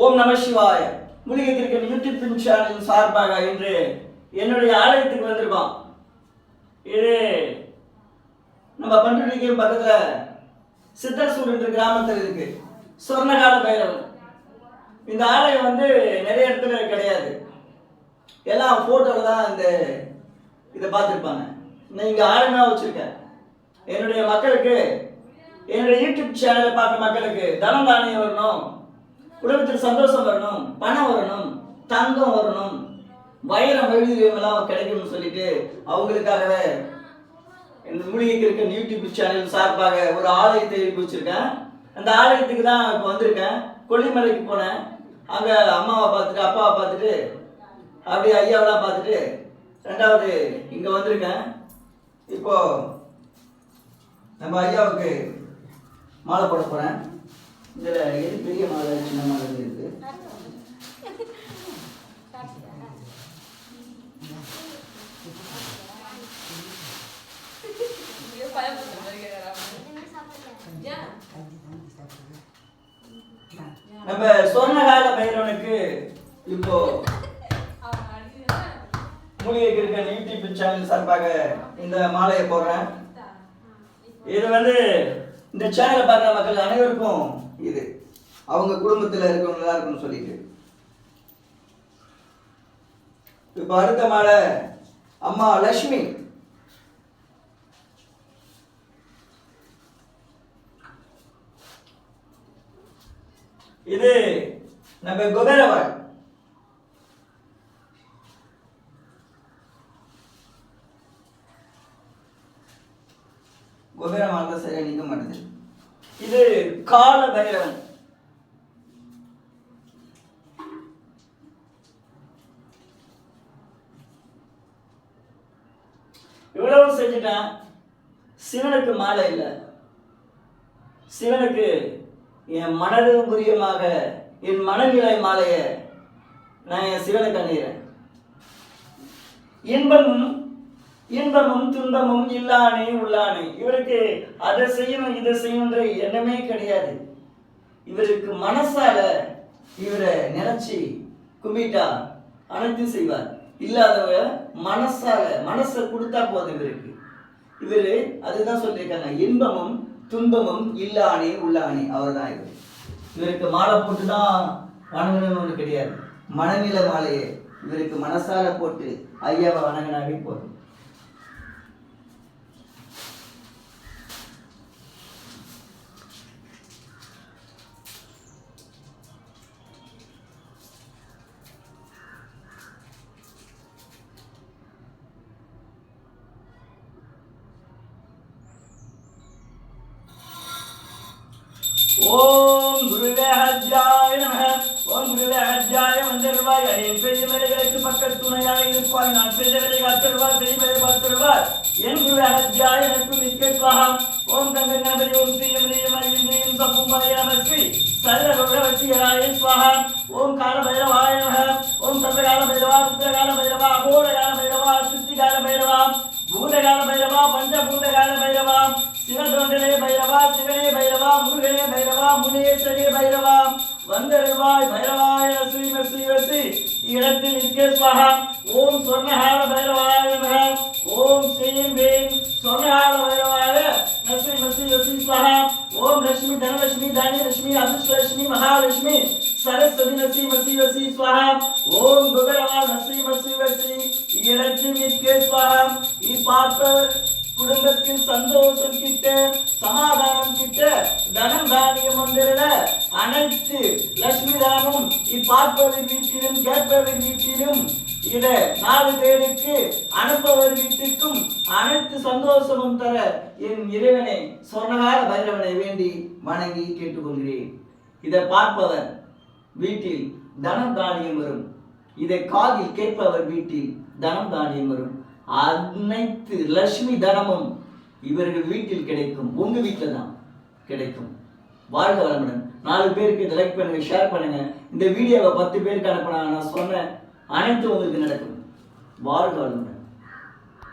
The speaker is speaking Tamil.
ஓம் நம சிவாய. மூலிகை கிரிக்கெட் யூடியூப் சேனல் சார்பாக இன்று என்னுடைய ஆலயத்துக்கு வந்திருக்கோம். இது நம்ம பண்ருட்டிக்கு பக்கத்தில் சித்தர்சூர் என்ற கிராமத்தில் இருக்கு. சொர்ணகால பைரவன் இந்த ஆலயம் வந்து நிறைய இடத்துல கிடையாது. எல்லாம் ஃபோட்டோவில் தான் இந்த இதை பார்த்துருப்பாங்க. நான் இங்கே ஆழமாக வச்சுருக்கேன். என்னுடைய மக்களுக்கு என்னுடைய யூடியூப் சேனலை பார்க்குற மக்களுக்கு தனம் தானியம் வரணும். குடும்பத்தில் சந்தோஷம் வரணும் பணம் வரணும் தங்கம் வரணும் வைரம் எழுதியவங்களாம் கிடைக்கணும்னு சொல்லிட்டு அவங்களுக்காகவே இந்த மூலிகைக்கு இருக்க யூடியூப் சேனல் சார்பாக ஒரு ஆலயத்தை எழுப்பி வச்சிருக்கேன் அந்த ஆலயத்துக்கு தான் இப்போ வந்திருக்கேன். கொல்லிமலைக்கு போனேன். அங்கே அம்மாவை பார்த்துட்டு அப்பாவை பார்த்துட்டு அப்படியே ஐயாவெல்லாம் பார்த்துட்டு ரெண்டாவது இங்கே வந்திருக்கேன். இப்போ நம்ம ஐயாவுக்கு மாலை போட போகிறேன் இதில் எது பெரிய மாலை சின்ன மாலை இருக்கு நம்ம சொர்ணகால பைரவனுக்கு இப்போ மூலிகைக்கு இருக்க யூடியூப் சேனல் சார்பாக இந்த மாலையை போடுறேன். இது வந்து இந்த சேனலை பார்க்குற மக்கள் அனைவருக்கும் இது. அவங்க குடும்பத்தில் இருக்கவங்களா இருக்கும்னு சொல்லிட்டு. இப்போ அடுத்த மாலை அம்மா லக்ஷ்மி. இது நம்ம குபேரவாள். குபேரவாள் தான் சரியாக நிற்க மாட்டேங்குது இது கால பைரவன் இவ்வளவு செஞ்சுட்டேன் சிவனுக்கு மாலை இல்லை. சிவனுக்கு என் மனதும் புரியமாக என் மனநிலை மாலையை நான் என் சிவனை கண்ணீரேன் இன்பமும் இன்பமும் துன்பமும் இல்லானே உள்ளானே. இவருக்கு அதை செய்யணும் இதை செய்யணுன்ற எண்ணமே கிடையாது. இவருக்கு மனசால இவரை நினைச்சு கும்பிட்டா அனைத்தும் செய்வார். இல்லாதவ மனசால மனசை கொடுத்தா போதும் இவருக்கு. இவரு அதுதான் சொல்லியிருக்காங்க இன்பமும் துன்பமும் இல்லானே உள்ளானே அவர்தான் இவர். இவருக்கு மாலை போட்டு தான் வணங்கணும்னு ஒன்று கிடையாது. மனநிலை மாலையே இவருக்கு மனசால போட்டு ஐயாவை வணங்கினாவே போதும். ஓம் குருவே ஹஜ்ஜாய நம ஓம் குருவே ஹஜ்ஜாய வந்தருவாய் என் பெரிய வேலைகளுக்கு மக்கள் துணையாக இருப்பாய் நான் பெரிய வேலை காத்திருவார் பெரிய வேலை பார்த்திருவார் என் குருவே ஹஜ்ஜாய எனக்கு நிற்க சுவாகம் ஓம் கங்க கணபதி ஓம் ஸ்ரீயம் ரீயம் ஐயம் ரீயம் சப்பும் மலையாமஸ்ரீ சர்வ பகவசியராய சுவாகா ஓம் கால பைரவாய நம ஓம் சந்திரகால பைரவா ருத்ரகால பைரவா அகோரகால பைரவா சித்திகால பைரவா பூதகால பைரவா பஞ்சபூதகால பைரவா சிவதொண்டனே பைரவா சிவனே பைரவா முருகனே பைரவா முனேஸ்வரே பைரவா வந்தருவாய் பைரவாய ஸ்ரீம ஸ்ரீவசி இடத்தில் நிற்க ஸ்வஹா ஓம் சொர்ணஹார பைரவாய நம ஓம் ஸ்ரீம் வேம் சொர்ணஹார பைரவாய நஸ்ரீ மஸ்ரீ வசி ஸ்வஹா ஓம் லட்சுமி தனலட்சுமி தானியலட்சுமி அதிர்ஷ்டலட்சுமி மகாலட்சுமி சரஸ்வதி நசி மசி வசி ஸ்வஹா ஓம் குபேரவா நஸ்ரீ மஸ்ரீ வசி இடத்தில் நிற்க ஸ்வஹா இப்பார்ப்பவர் குடும்பத்தில் சந்தோஷம் கிட்ட சமாதானம் கிட்ட தனம் தானியம் வந்துட அனைத்து லட்சுமி தானம் இப்பார்ப்பவர் வீட்டிலும் கேட்பவர் வீட்டிலும் இத நாலு பேருக்கு அனுப்பவர் வீட்டுக்கும் அனைத்து சந்தோஷமும் தர என் இறைவனை சொன்னகால பைரவனை வேண்டி வணங்கி கேட்டுக்கொள்கிறேன். இதை பார்ப்பவர் வீட்டில் தனம் தானியம் வரும். இதை காதில் கேட்பவர் வீட்டில் தனம் தானியம் வரும். அனைத்து லட்சுமி தனமும் இவர்கள் வீட்டில் கிடைக்கும் உங்க வீட்டில் தான் கிடைக்கும். வாழ்க வளமுடன். நாலு பேருக்கு இதை லைக் பண்ணுங்க ஷேர் பண்ணுங்க. இந்த வீடியோவை பத்து பேருக்கு அனுப்பினா நான் சொன்ன அனைத்தும் உங்களுக்கு நடக்கும். வாழ்க வளமுடன்.